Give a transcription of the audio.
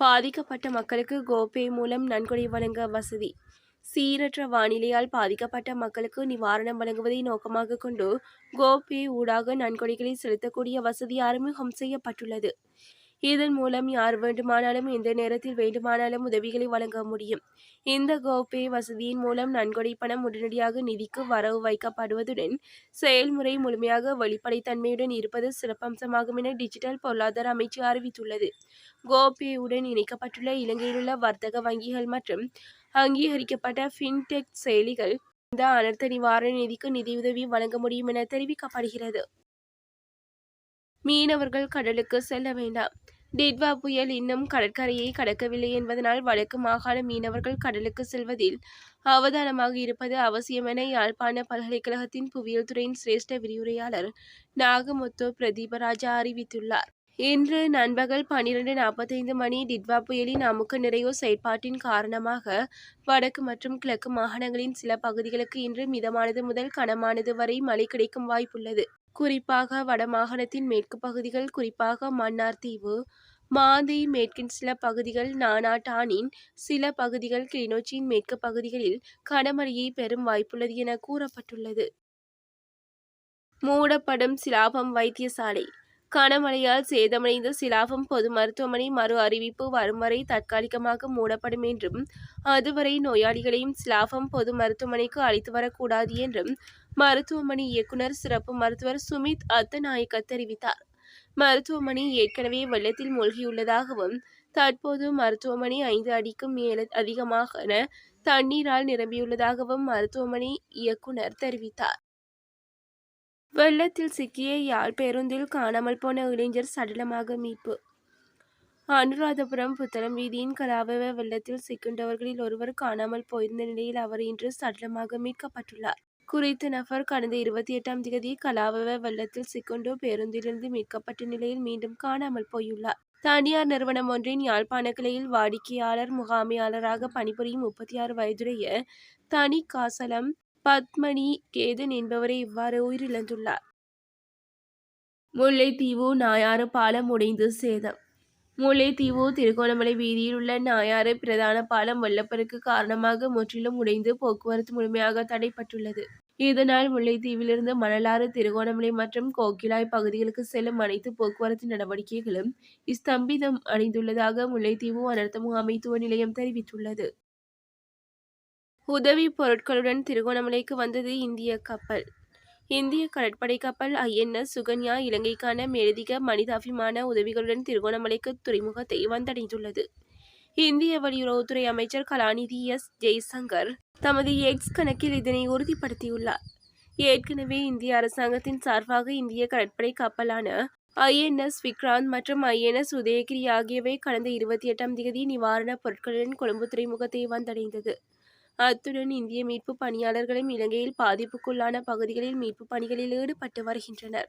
பாதிக்கப்பட்ட மக்களுக்கு கோபே மூலம் நன்கொடை வழங்க வசதி. சீரற்ற வானிலையால் பாதிக்கப்பட்ட மக்களுக்கு நிவாரணம் வழங்குவதை நோக்கமாக கொண்டு கோபே ஊடாக நன்கொடைகளை செலுத்தக்கூடிய வசதி அறிமுகம் செய்யப்பட்டுள்ளது. இதன் மூலம் யார் வேண்டுமானாலும் எந்த நேரத்தில் வேண்டுமானாலும் உதவிகளை வழங்க முடியும். இந்த கோபே வசதியின் மூலம் நன்கொடை பணம் உடனடியாக நிதிக்கு வரவு வைக்கப்படுவதுடன் செயல்முறை முழுமையாக வெளிப்படைத்தன்மையுடன் இருப்பது சிறப்பம்சமாகும் என டிஜிட்டல் பொருளாதார அமைச்சு அறிவித்துள்ளது. கோபேயுடன் இணைக்கப்பட்டுள்ள இலங்கையிலுள்ள வர்த்தக வங்கிகள் மற்றும் அங்கீகரிக்கப்பட்ட ஃபின்டெக் செயலிகள் இந்த அனர்த்த நிவாரண நிதிக்கு நிதியுதவி வழங்க முடியும் என தெரிவிக்கப்படுகிறது. மீனவர்கள் கடலுக்கு செல்ல வேண்டாம். டிட்வா புயல் இன்னும் கடற்கரையை கடக்கவில்லை என்பதனால் வடக்கு மாகாண மீனவர்கள் கடலுக்கு செல்வதில் அவதானமாக இருப்பது அவசியமென யாழ்ப்பாண பல்கலைக்கழகத்தின் புவியியல் துறையின் சிரேஷ்ட விரிவுரையாளர் நாகமுத்து பிரதீபராஜா அறிவித்துள்ளார். இன்று நண்பகல் பன்னிரண்டு நாற்பத்தைந்து மணி டிட்வா புயலின் அமுக்க நிறைவு செயற்பாட்டின் காரணமாக வடக்கு மற்றும் கிழக்கு மாகாணங்களின் சில பகுதிகளுக்கு இன்று மிதமானது முதல் கனமானது வரை மழை கிடைக்கும் வாய்ப்புள்ளது. குறிப்பாக வடமாகாணத்தின் மேற்கு பகுதிகள் குறிப்பாக மன்னார் தீவு மாந்தை மேற்கின் சில பகுதிகள் நானாட்டானின் சில பகுதிகள் கிளிநொச்சியின் மேற்கு பகுதிகளில் கனமழையை பெறும் வாய்ப்புள்ளது என கூறப்பட்டுள்ளது. மூடப்படும் சிலாபம் வைத்தியசாலை கனமழையால் சேதமடைந்த சிலாபம் பொது மருத்துவமனை மறு அறிவிப்பு வரும் வரை தற்காலிகமாக மூடப்படும் என்றும் அதுவரை நோயாளிகளையும் சிலாபம் பொது மருத்துவமனைக்கு அழைத்து வரக்கூடாது என்றும் மருத்துவமனை இயக்குனர் சிறப்பு மருத்துவர் சுமித் அத்தநாயக்க தெரிவித்தார். மருத்துவமனை ஏற்கனவே வெள்ளத்தில் மூழ்கியுள்ளதாகவும் தற்போது மருத்துவமனை ஐந்து அடிக்கும் மேல அதிகமாக தண்ணீரால் நிரம்பியுள்ளதாகவும் மருத்துவமனை இயக்குனர் தெரிவித்தார். வெள்ளத்தில் சிக்கிய யாழ் பேருந்தில் காணாமல் போன இளைஞர் சடலமாக மீட்பு. அனுராதபுரம் புத்தளம் வீதியின் கலாவவ வெள்ளத்தில் சிக்கின்றவர்களில் ஒருவர் காணாமல் போயிருந்த நிலையில் அவர் இன்று சடலமாக மீட்கப்பட்டுள்ளார். குறித்த நபர் கடந்த இருபத்தி எட்டாம் தேதி கலாவவ வெள்ளத்தில் சிக்கொண்டு பேருந்திலிருந்து மீட்கப்பட்ட நிலையில் மீண்டும் காணாமல் போயுள்ளார். தனியார் நிறுவனம் ஒன்றின் யாழ்ப்பாண கிளையில் வாடிக்கையாளர் முகாமையாளராக பணிபுரியும் முப்பத்தி ஆறு வயதுடைய தனி காசலம் பத்மணி கேதன் என்பவரை இவ்வாறு உயிரிழந்துள்ளார். முல்லைத்தீவு நாயாறு பாலம் உடைந்து சேதம். முல்லைத்தீவு திருகோணமலை வீதியில் உள்ள நாயாறு பிரதான பாலம் வெள்ளப்பெருக்கு காரணமாக முற்றிலும் உடைந்து போக்குவரத்து முழுமையாக தடைப்பட்டுள்ளது இதனால் முல்லைத்தீவிலிருந்து மணலாறு திருகோணமலை மற்றும் கோக்கிலாய் பகுதிகளுக்கு செல்லும் அனைத்து போக்குவரத்து நடவடிக்கைகளும் ஸ்தம்பிதம் அடைந்துள்ளதாக முல்லைத்தீவு அனர்த்த முகாமைத்துவ நிலையம் தெரிவித்துள்ளது. உதவி பொருட்களுடன் திருகோணமலைக்கு வந்தது இந்திய கப்பல். இந்திய கடற்படை கப்பல் ஐஎன்எஸ் சுகன்யா இலங்கைக்கான மேலதிக மனிதாபிமான உதவிகளுடன் திருகோணமலைக்கு துறைமுகத்தை வந்தடைந்துள்ளது. இந்திய வெளியுறவுத்துறை அமைச்சர் கலாநிதி எஸ். ஜெய்சங்கர் தமது எக்ஸ் கணக்கில் இதனை உறுதிப்படுத்தியுள்ளார். ஏற்கனவே இந்திய அரசாங்கத்தின் சார்பாக இந்திய கடற்படை கப்பலான ஐஎன்எஸ் விக்ராந்த் மற்றும் ஐஎன்எஸ் உதயகிரி ஆகியவை கடந்த இருபத்தி எட்டாம் தேதி நிவாரணப் பொருட்களுடன் கொழும்பு துறைமுகத்தை வந்தடைந்தது. அத்துடன் இந்திய மீட்பு பணியாளர்களும் இலங்கையில் பாதிப்புக்குள்ளான பகுதிகளில் மீட்பு பணிகளில் ஈடுபட்டு வருகின்றனர்.